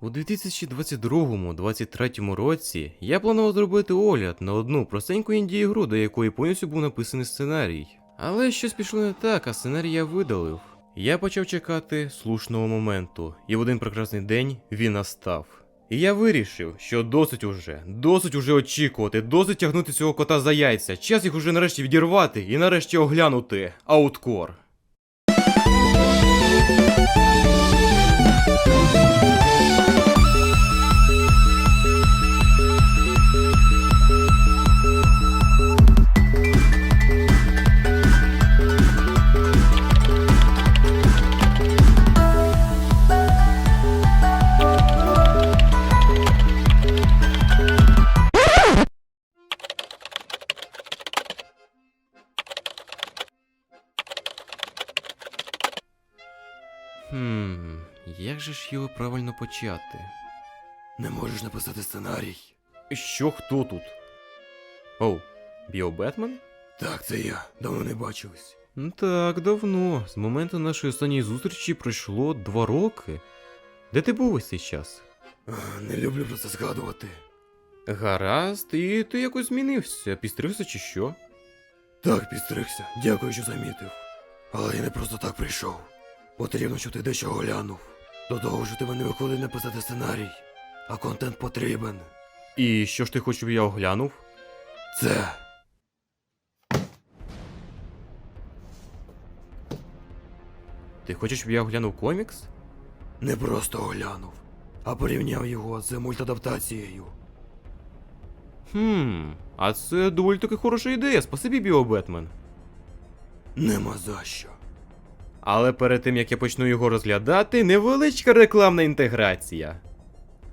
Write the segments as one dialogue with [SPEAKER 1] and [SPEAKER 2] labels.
[SPEAKER 1] У 2022-2023 році я планував зробити огляд на одну простеньку інді-ігру, до якої повністю був написаний сценарій. Але щось пішло не так, а сценарій я видалив. Я почав чекати слушного моменту, і в один прекрасний день він настав. І я вирішив, що досить уже, досить уже очікувати, досить тягнути цього кота за яйця. Час їх уже нарешті відірвати і нарешті оглянути. Ауткор. Його правильно почати?
[SPEAKER 2] Не можеш написати сценарій?
[SPEAKER 1] Що хто тут? Оу, Біо Бетмен?
[SPEAKER 2] Так, це я. Давно не бачились.
[SPEAKER 1] Так, давно. З моменту нашої останньої зустрічі пройшло два роки. Де ти був ось цей час?
[SPEAKER 2] Не люблю про це згадувати.
[SPEAKER 1] Гаразд, і ти якось змінився, підстригся чи що?
[SPEAKER 2] Так, підстригся. Дякую, що замітив. Але я не просто так прийшов. Потрібно, щоб ти дещо оглянув. До того ж, у тебе не виходить написати сценарій, а контент потрібен.
[SPEAKER 1] І що ж ти хочеш, щоб я оглянув?
[SPEAKER 2] Це.
[SPEAKER 1] Ти хочеш, щоб я оглянув комікс?
[SPEAKER 2] Не просто оглянув, а порівняв його з мультадаптацією.
[SPEAKER 1] Хм, а це доволі таки хороша ідея, спасибі Біо Бетмен.
[SPEAKER 2] Нема за що.
[SPEAKER 1] Але перед тим як я почну його розглядати, невеличка рекламна інтеграція.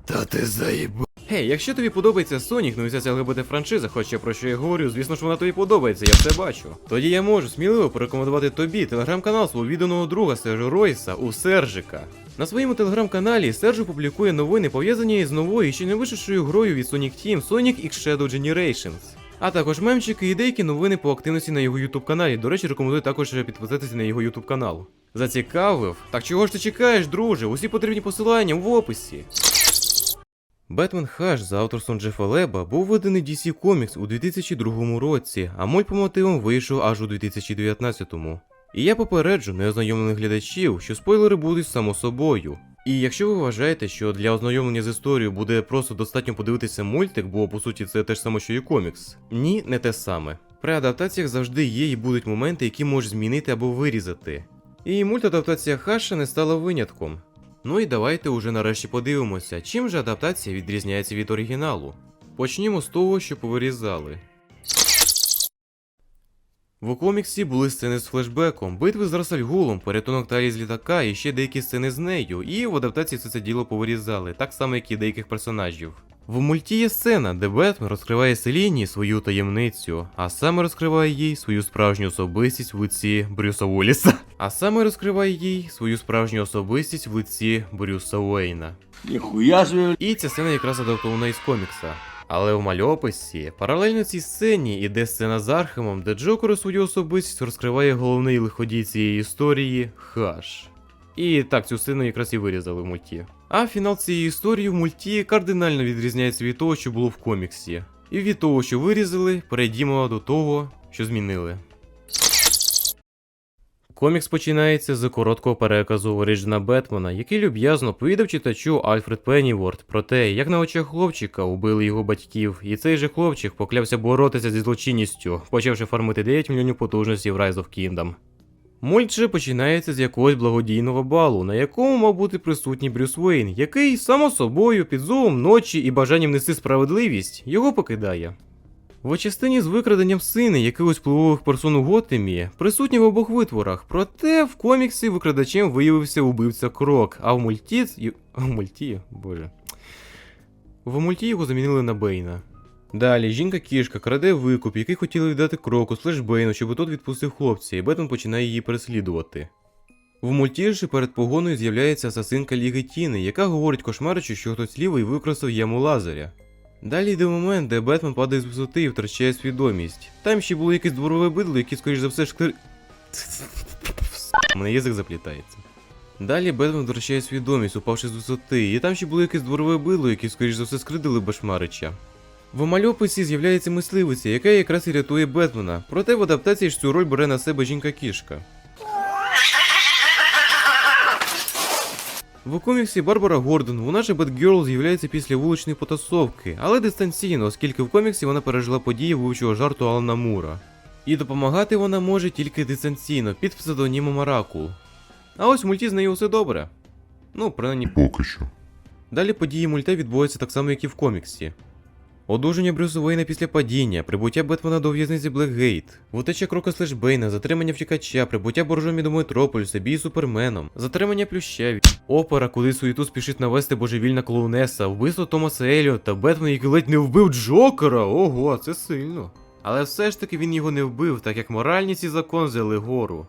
[SPEAKER 2] Та ти заїб...
[SPEAKER 1] Гей, якщо тобі подобається Sonic, ну і ця ЛГБТ франшиза, хоча про що я говорю, звісно ж вона тобі подобається, я все бачу. Тоді я можу сміливо порекомендувати тобі телеграм-канал свого відданого друга Сержу Ройса у Сержика. На своєму телеграм-каналі Сержу публікує новини, пов'язані із новою ще не вийшовшою грою від Sonic Team Sonic X Shadow Generations. А також мемчики і деякі новини по активності на його ютуб каналі. До речі, рекомендую також підписатися на його ютуб канал. Зацікавив? Так чого ж ти чекаєш, друже? Усі потрібні посилання в описі. Бетмен Хаш за авторством Джефа Леба був виданий DC Comics у 2002 році, а мульт по мотивам вийшов аж у 2019-му. І я попереджу неознайомлених глядачів, що спойлери будуть само собою. І якщо ви вважаєте, що для ознайомлення з історією буде просто достатньо подивитися мультик, бо по суті це те ж саме, що і комікс. Ні, не те саме. При адаптаціях завжди є і будуть моменти, які можеш змінити або вирізати. І мультадаптація Хаша не стала винятком. Ну і давайте уже нарешті подивимося, чим же адаптація відрізняється від оригіналу. Почнімо з того, що повирізали. В коміксі були сцени з флешбеком, битви з Расальгулом, порятунок Талі з літака і ще деякі сцени з нею, і в адаптації все це діло повирізали, так само як і деяких персонажів. В мульті є сцена, де Бетмен розкриває Селіні свою таємницю, а саме розкриває їй свою справжню особистість в лиці Брюса Уолліса. А саме розкриває їй свою справжню особистість в лиці Брюса Уейна.
[SPEAKER 3] Ніхуя.
[SPEAKER 1] І ця сцена якраз адаптована із комікса. Але в мальописі паралельно цій сцені іде сцена з Архемом, де Джокер свою особистість розкриває головний лиходій цієї історії Хаш. І так, цю сцену якраз і вирізали в мульті. А фінал цієї історії в мульті кардинально відрізняється від того, що було в коміксі. І від того, що вирізали, перейдімо до того, що змінили. Комікс починається з короткого переказу Оріджина Бетмена, який люб'язно повідав читачу Альфред Пенніворд про те, як на очах хлопчика убили його батьків, і цей же хлопчик поклявся боротися зі злочинністю, почавши фармити 9 мільйонів потужності в Rise of Kingdom. Мульт же починається з якогось благодійного балу, на якому мав бути присутній Брюс Уейн, який, само собою, під зовом ночі і бажанням нести справедливість, його покидає. В частині з викраденням сини якихось впливових персон у Готемі присутні в обох витворах, проте в коміксі викрадачем виявився убивця Крок, а в мульті. в мульті? Боже. В мульті його замінили на Бейна. Далі жінка-кішка краде викуп, який хотіли віддати кроку Флешбейну, щоб тот відпустив хлопця, і Бетмен починає її переслідувати. В мульті ж перед погоною з'являється асасинка Ліги Тіни, яка говорить кошмаричу, що хтось лівий використав яму лазаря. Далі йде момент, де Бетмен падає з висоти і втрачає свідомість. Там ще було якесь дворове бидло, яке, скоріш за все, шкли... У мене язик заплітається. Далі Бетмен втрачає свідомість, упавши з висоти, і там ще було якесь дворове било, яке, скоріш за все, скридили Башмарича. В мальописі з'являється мисливиця, яка якраз і рятує Бетмена, проте в адаптації ж цю роль бере на себе жінка-кішка. В коміксі Барбара Гордон, вона же Бетгерл з'являється після вуличної потасовки, але дистанційно, оскільки в коміксі вона пережила події вивчого жарту Алана Мура. І допомагати вона може тільки дистанційно під псевдонімом Оракул. А ось в мульті з нею все добре. Ну, принаймні
[SPEAKER 3] Поки що.
[SPEAKER 1] Далі події мульта відбуваються так само, як і в коміксі. Одужання Брюса Уейна після падіння, прибуття Бетмена до в'язниці Блекгейт, втеча Крока Слешбейна, затримання втікача, прибуття Боржомі до Метрополіса, бій Суперменом, затримання Плюща, опера, куди суєту спішить навести божевільна клоунеса, вбивство Томаса Еліота, Бетмен, який ледь не вбив Джокера. Ого, це сильно. Але все ж таки він його не вбив, так як моральність і закон взяли гору.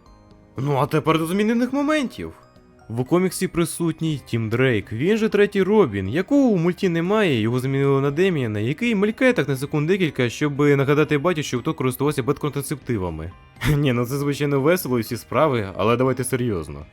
[SPEAKER 1] Ну а тепер до змінених моментів. В коміксі присутній Тім Дрейк, він же третій Робін, якого у мульті немає, його замінили на Деміана, який мелькає так на секунд декілька, щоб нагадати батю, що хто користувався бетконтрацептивами. Ні, ну це звичайно весело і всі справи, але давайте серйозно.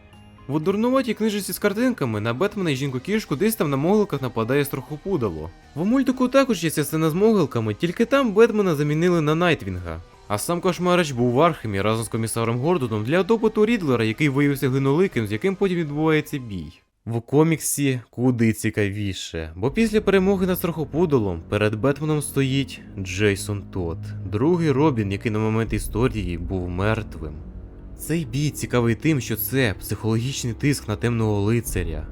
[SPEAKER 1] В дурнуватій книжці з картинками на Бетмена і жінку кішку десь там на могилках нападає страхопудало. В мультику також є ця сцена з могилками, тільки там Бетмена замінили на Найтвінга. А сам Кошмарич був в Архемі разом з комісаром Гордоном для допиту Рідлера, який виявився глиноликим, з яким потім відбувається бій. В коміксі куди цікавіше, бо після перемоги над страхопудолом перед Бетменом стоїть Джейсон Тодд, другий Робін, який на момент історії був мертвим. Цей бій цікавий тим, що це психологічний тиск на темного лицаря.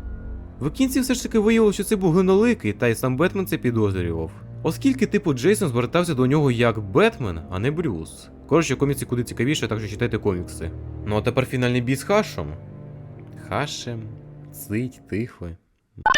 [SPEAKER 1] В кінці все ж таки виявилося, що це був глиноликий, та й сам Бетмен це підозрював. Оскільки, типу, Джейсон звертався до нього як Бетмен, а не Брюс. Коротше, комікси куди цікавіше, так що читайте комікси. Ну а тепер фінальний бій з Хашем. Хашем, цить, тихо.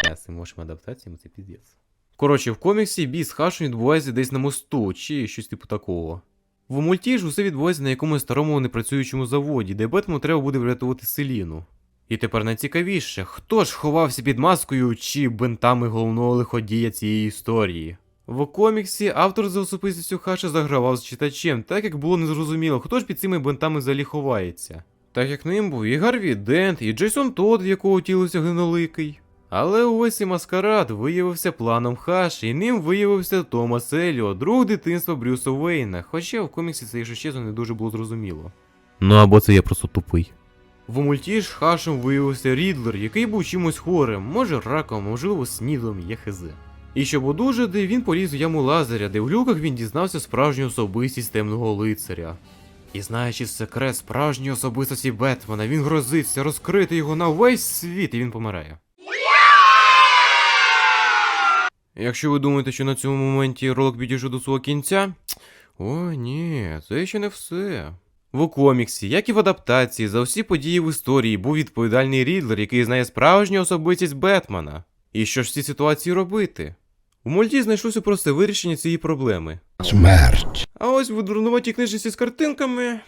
[SPEAKER 1] Я з цим адаптаціями це піздець. Коротше, в коміксі бій з Хашем відбувається десь на мосту, чи щось типу такого. В мульті ж усе відбувається на якомусь старому непрацюючому заводі, де Бетмену треба буде врятувати Селіну. І тепер найцікавіше, хто ж ховався під маскою чи бинтами головного лиходія цієї історії? В коміксі автор за особистістю Хаша загравав з читачем, так як було незрозуміло, хто ж під цими бинтами взагалі ховається. Так як ним був і Гарві Дент, і Джейсон Тодд, в якого тілився гниликий. Але увесь цей маскарад виявився планом Хаш, і ним виявився Томас Еліо, друг дитинства Брюса Уейна, хоча в коміксі це, якщо чесно, не дуже було зрозуміло. Ну або це я просто тупий. В мульті ж Хашем виявився Рідлер, який був чимось хворим, може раком, можливо, снідом, є хз. І щоб одужати, він поліз у яму Лазаря, де в люках він дізнався справжню особистість темного лицаря. І знаючи секрет справжньої особистості Бетмена, він грозиться розкрити його на весь світ, і він помирає. Якщо ви думаєте, що на цьому моменті ролик підійшов до свого кінця, о, ні, це ще не все. В коміксі, як і в адаптації, за всі події в історії був відповідальний Рідлер, який знає справжню особистість Бетмена. І що ж в цій ситуації робити? У мульті знайшлося просте вирішення цієї проблеми.
[SPEAKER 3] Смерть.
[SPEAKER 1] А ось в дурнуватій книжці з картинками.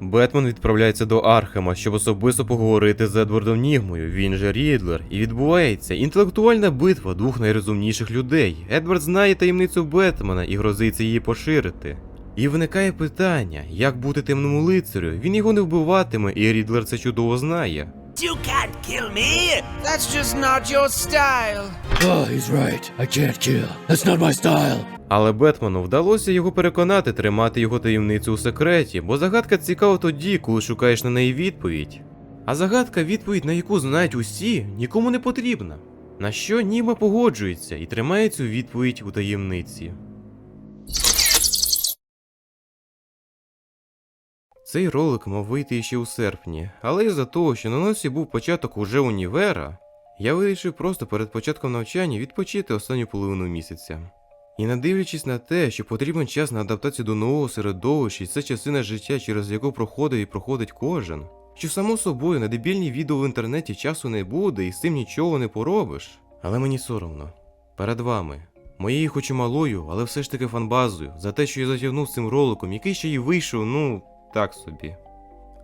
[SPEAKER 1] Бетмен відправляється до Архема, щоб особисто поговорити з Едвардом Нігмою, він же Рідлер, і відбувається інтелектуальна битва двох найрозумніших людей. Едвард знає таємницю Бетмена і грозиться її поширити. І виникає питання, як бути темному лицарю, він його не вбиватиме, і Рідлер це чудово знає.
[SPEAKER 4] You can't kill me! That's just not your style!
[SPEAKER 2] Oh, he's right. I can't kill. That's not my style.
[SPEAKER 1] Але Бетмену вдалося його переконати тримати його таємницю у секреті, бо загадка цікава тоді, коли шукаєш на неї відповідь. А загадка, відповідь на яку знають усі, нікому не потрібна. На що Німа погоджується і тримає цю відповідь у таємниці. Цей ролик мав вийти ще у серпні, але із-за того, що на носі був початок уже універа, я вирішив просто перед початком навчання відпочити останню половину місяця. І не дивлячись на те, що потрібен час на адаптацію до нового середовища, і це частина життя, через яку проходить і проходить кожен, що само собою на дебільні відео в інтернеті часу не буде і з цим нічого не поробиш. Але мені соромно. Перед вами, моєю хоч і малою, але все ж таки фанбазою, за те, що я затягнув з цим роликом, який ще й вийшов, ну, так собі.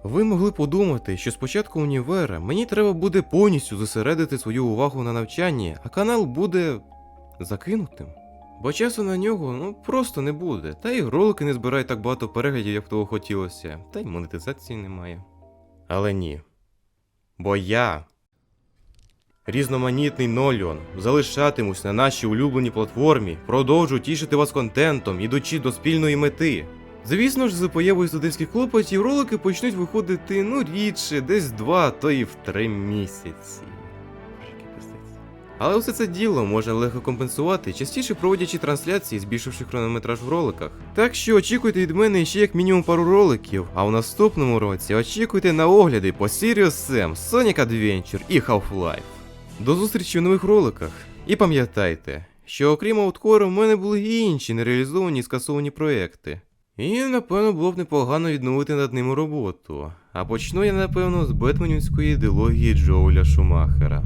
[SPEAKER 1] Ви могли подумати, що спочатку універа мені треба буде повністю зосередити свою увагу на навчанні, а канал буде закинутим. Бо часу на нього ну просто не буде, та й ролики не збирають так багато переглядів, як того хотілося, та й монетизації немає. Але ні. Бо я, різноманітний Нольон, залишатимусь на нашій улюбленій платформі, продовжу тішити вас контентом, ідучи до спільної мети. Звісно ж, з появою студентських клопотів ролики почнуть виходити ну рідше, десь два, то і в три місяці. Але все це діло можна легко компенсувати, частіше проводячи трансляції, збільшивши хронометраж в роликах. Так що очікуйте від мене ще як мінімум пару роликів, а у наступному році очікуйте на огляди по Serious Sam, Sonic Adventure і Half-Life. До зустрічі в нових роликах. І пам'ятайте, що окрім ауткору, в мене були і інші нереалізовані і скасовані проекти. І напевно було б непогано відновити над ним роботу. А почну я напевно з бетменівської ідеології Джоуля Шумахера.